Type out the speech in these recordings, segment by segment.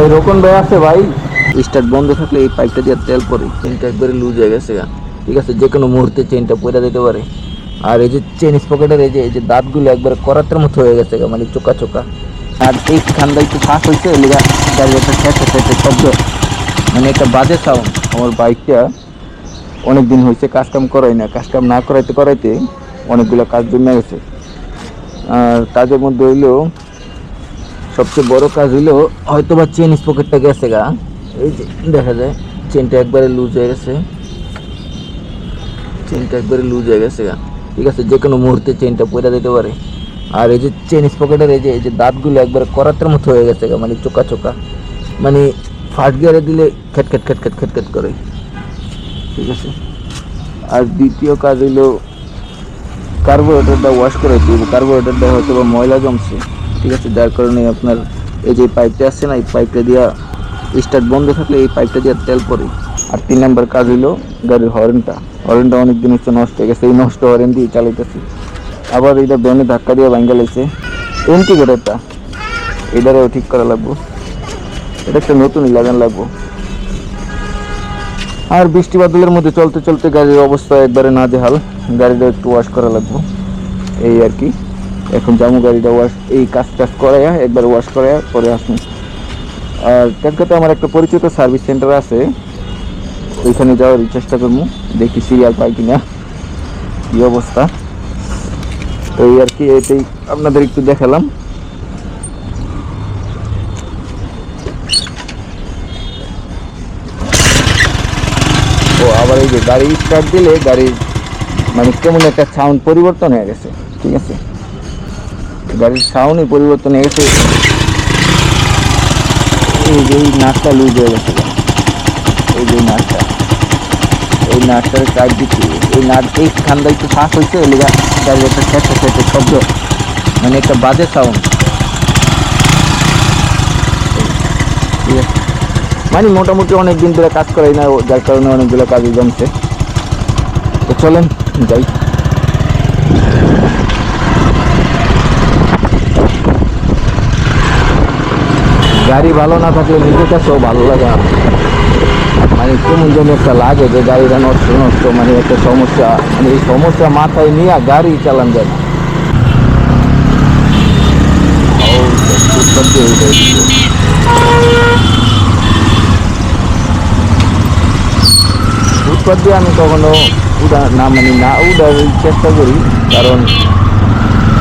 এই রোকন ভাই আছে ভাই। স্টার্ট বন্ধ থাকলে এই পাইপটা দিয়ে তেল পরে। চেনটা একবারে লুজ হয়ে গেছে। ঠিক আছে যে কোনো মুহূর্তে চেনটা পড়ে দিতে পারে। আর এই যে চেন পকেটের এই যে এই যে দাঁতগুলো একবারে করাতের মতো হয়ে গেছে গা, মানে চোকা চোকা। আর এই খান্দা একটু ফাঁক হয়েছে গাড়ি একটা খেতে শব্দ। মানে একটা বাজে সাউন্ড আমার বাইকটা অনেক দিন হয়েছে কাজকাম করাই না। কাজ কাম না করাইতে করাইতে অনেকগুলো কাজ জমে গেছে। আর কাজের মধ্যে হইল সবচেয়ে বড় কাজ হইল হয়তো বা চেন পকেটটা গেছে গা। এই যে দেখা যায় চেনটা একবারে লুজ হয়ে গেছে। চেনটা একবারে লুজ হয়ে গেছে গা। ঠিক আছে যে কোনো মুহূর্তে চেনটা পড়ে দিতে পারে। আর এই যে চেন পকেটের এই যে এই যে দাঁতগুলো একবারে করাতের মতো হয়ে গেছে গা, মানে চোকা চোকা। মানে ফার্স্ট গিয়ারে দিলে খেট খেট খেট খেট খেট খেট করে। ঠিক আছে? আর দ্বিতীয় কাজ হইল কার্বোরেটরটা ওয়াশ করে দিব কার্বোরেটরটা হয়তো বা ময়লা জমছে। ঠিক আছে, যার কারণে আপনার এই যে পাইপটা আসছে না, এই পাইপটা দিয়া স্টার্ট বন্ধ থাকলে এই পাইপটা দিয়ে তেল পড়ে আর তিন নাম্বার কাজ হইল গাড়ির হরেনটা হরেনটা অনেক দিন হচ্ছে নষ্ট হয়ে গেছে, এই নষ্ট হরেন দিয়ে চালাইতেছি। আবার এটা ব্যানে ধাক্কা দিয়ে ভাঙ্গা লাগছে ইন্টিগ্রেটরটা এটারও ঠিক করা লাগবো। এটা একটা নতুনই লাগান লাগবো। আর বৃষ্টি বাদলের মধ্যে চলতে চলতে গাড়ির অবস্থা একবারে না দেহাল গাড়িটা একটু ওয়াশ করা লাগবো। এই আর কি। এখন জামু গাড়িটা ওয়াশ এই কাজ টাজ করাইয়া একবার ওয়াশ করাইয়া পরে আসুন আর ক্যালকাতে আমার একটা পরিচিত সার্ভিস সেন্টার আছে, ওইখানে যাওয়ার চেষ্টা করব, দেখি সিরিয়াল পাই কিনা। কি অবস্থা? তো এই আর কি, এটাই আপনাদের একটু দেখালাম। আবার এই যে গাড়ি স্টার্ট দিলে গাড়ির মানে কেমন একটা সাউন্ড পরিবর্তন হয়ে গেছে, ঠিক আছে? গাড়ির সাউন্ডই পরিবর্তন গেছে। এই যে এই নাটটা লুজ হয়ে গেছে। এই যে নাটটা। এই নাটটার কাজ দিচ্ছি। এই নাট এই খান্দা একটু ফাঁক হয়েছে এলিগা গাড়ির একটা খেতে খেতে শব্দ। মানে একটা বাজে সাউন্ড। মানে মোটামুটি অনেক দিন ধরে কাজ করাই না, যার কারণে অনেকগুলো কাজে জমছে। তো চলেন, যাই। গাড়ি ভালো না থাকলে নিজের কাছেও ভালো লাগে না। মানে কেমন যেন একটা লাগে যে গাড়িটা নষ্ট নষ্ট মানে একটা সমস্যা। মানে এই সমস্যা মাথায় নিয়ে গাড়ি চালান যায় না। দিয়ে আমি কখনো উড়া না মানে না উড়ার চেষ্টা করি, কারণ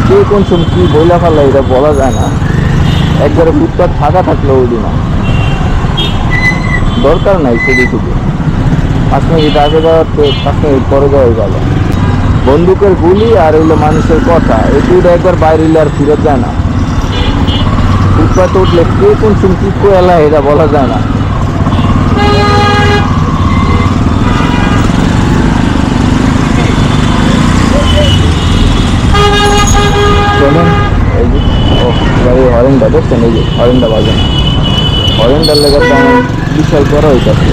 কে কোন সময় কী বইলা ফেলা এটা বলা যায় না। একবারে ফুটপাত ফাঁকা থাকলেও উড়ি না। দরকার নাই শুধু শুধু পাঁচ মিনিট আগে যাওয়াতে পাঁচ মিনিট পরে যাওয়াই ভালো। বন্দুকের গুলি আর হইল মানুষের কথা এই দুইটা একবার বাইরে আর ফিরত যায় না। ফুটপাতে উঠলে কে কোন সময় কী করে এলা এটা বলা যায় না। চলুন, এই ও গাড়ির হরেনটা দেখছেন এই যে হরেনটা বাজে না হরেনটার লেগে আমার বিশাল বড় হইতেছে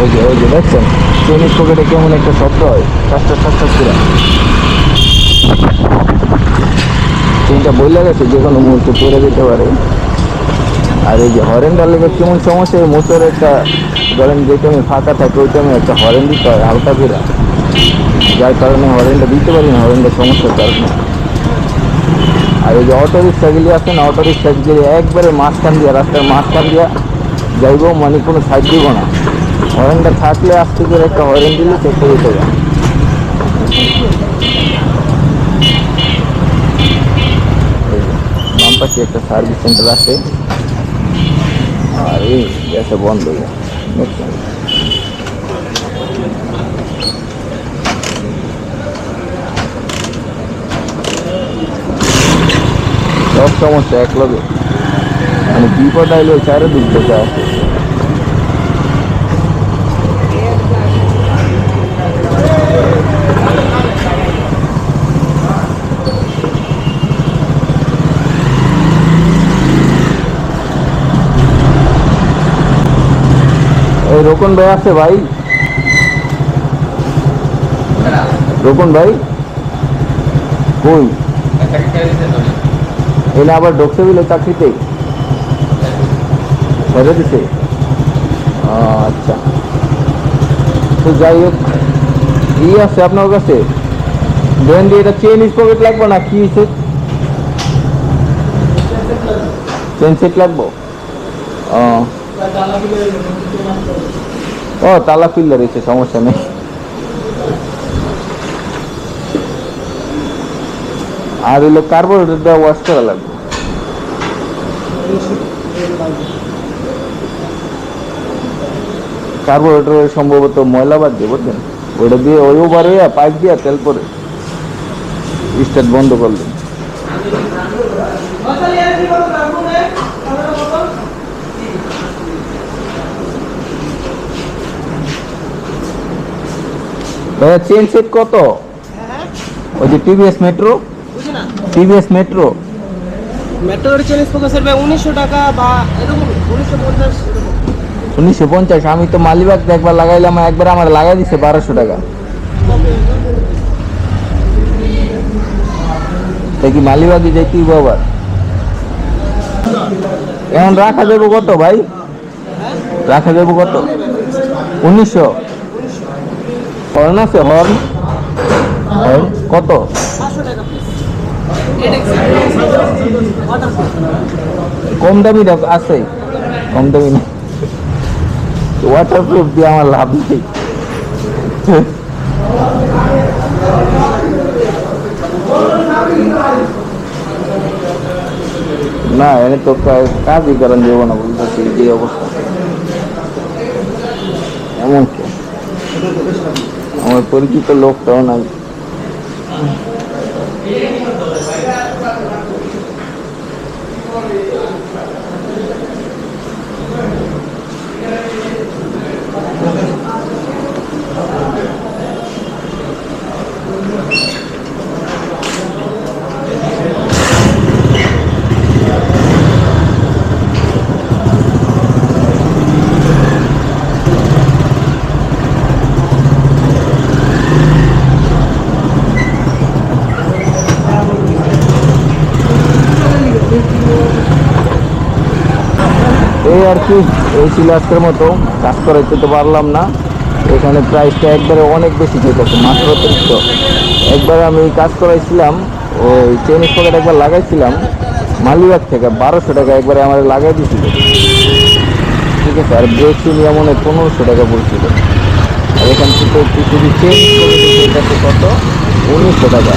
ওই যে ওই যে দেখছেন, ট্রেনের পকেটে কেমন একটা শব্দ হয়। চারটা চারটা করে। ট্রেনটা বইলে গেছে যে কোনো মুহূর্তে, পড়ে যেতে পারে। আর এই যে হরেনটার লেগে কেমন সমস্যা, এই মোটর একটা ধরেন যে টাইমে ফাঁকা থাকে, ওই টাইমে একটা হরেন দিতে হয়, হালকা করে। যার কারণে হরেনটা দিতে পারি না হরেনটা সমস্যার কারণে। আর এই যে অটো রিক্সাগুলি আছে না অটো রিক্সাগুলি একবারে মাঝখান দিয়া, রাস্তার মাঝখান দিয়া যাইব মানে কোনো সাইড দিব না। হরেনটা থাকলে আস্তে করে একটা হরেন দিলে চেক করে পাশে একটা সার্ভিস সেন্টার আছে? আর এই গ্যাসে বন্ধ হয়ে সব সমস্যা এক লগে মানে বিপদ আইলে চারিদিক থেকে আসে এই রোকন ভাই আছে ভাই রোকন ভাই কই এনে আবার ঢুকছে বিলে চাকরিতে? ছেড়ে দিছে? আচ্ছা। তো যাই হোক, ই আছে আপনার কাছে? ব্র্যান্ডি এটা চেন পকেট লাগবে না কি সেট চেন সেট লাগবো? ও, তালা খুললে রয়েছে, সমস্যা নেই। আর হইল কার্বোরেটরটা ওয়াশ করা লাগবে। কার্বোরেটর সম্ভবত ময়লা বাদ দিয়ে বুঝলেন ওটা দিয়ে ওই ওভার হইয়া পাইপ দিয়া তেল পরে স্টার্ট বন্ধ করলেন ভাইয়া চেন সেট কত? ওই যে টিভিএস মেট্রো টিভিএস মেট্রো মেট্রোর চেঞ্জ ফোকাসের ভাই উনিশশো টাকা বা এরকম উনিশশো পঞ্চাশ। উনিশশো পঞ্চাশ আমি তো মালিবাগ একবার লাগাইলাম একবার আমার লাগাই দিছে বারোশো টাকা। কি মালিবাগে যাইতেই আবার। এখন রাখা দেবো কত ভাই? রাখা দেবো কত? উনিশশো। হর্ন আছে হর্ন? কত? কম দামি আছে। কম দামি না। ওয়াটার প্রুফ দিয়ে আমার লাভ নেই। না, এনে তো কাজই করেন যাব না, বলতেছি যে অবস্থা। এমন আমার পরিচিত লোকটাও নাই। এই আর কি, এই ছিল আজকের মতো কাজ করাইতে তো পারলাম না। এখানে প্রাইসটা একবারে অনেক বেশি যেতেছে, মাত্র অতিরিক্ত একবার আমি কাজ করাইছিলাম, ওই চেনিস পকেট একবার লাগাইছিলাম, মালিবাগ থেকে বারোশো টাকা একবারে আমার লাগাই দিয়েছিল ঠিক আছে, আর ব্রেক নিয়ে মনে পনেরোশো টাকা পড়ছিল। আর এখান থেকে একটু যদি চেঞ্জ করে দিতে কত? উনিশশো টাকা।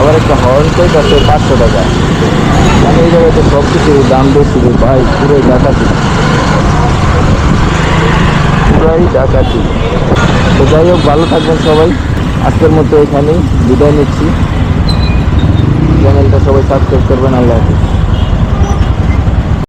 আবার একটা হর্ন কোচ আছে পাঁচশো টাকা। মানে এই জায়গাতে সব কিছু দাম বেশি রে ভাই, পুরোই ডাকাতি। পুরাই ডাকাতি। তো যাই হোক, ভালো থাকবেন সবাই। আজকের মতো এখানেই বিদায় নিচ্ছি। চ্যানেলটা সবাই সাবস্ক্রাইব করবেন, আল্লাহ হাফিজ।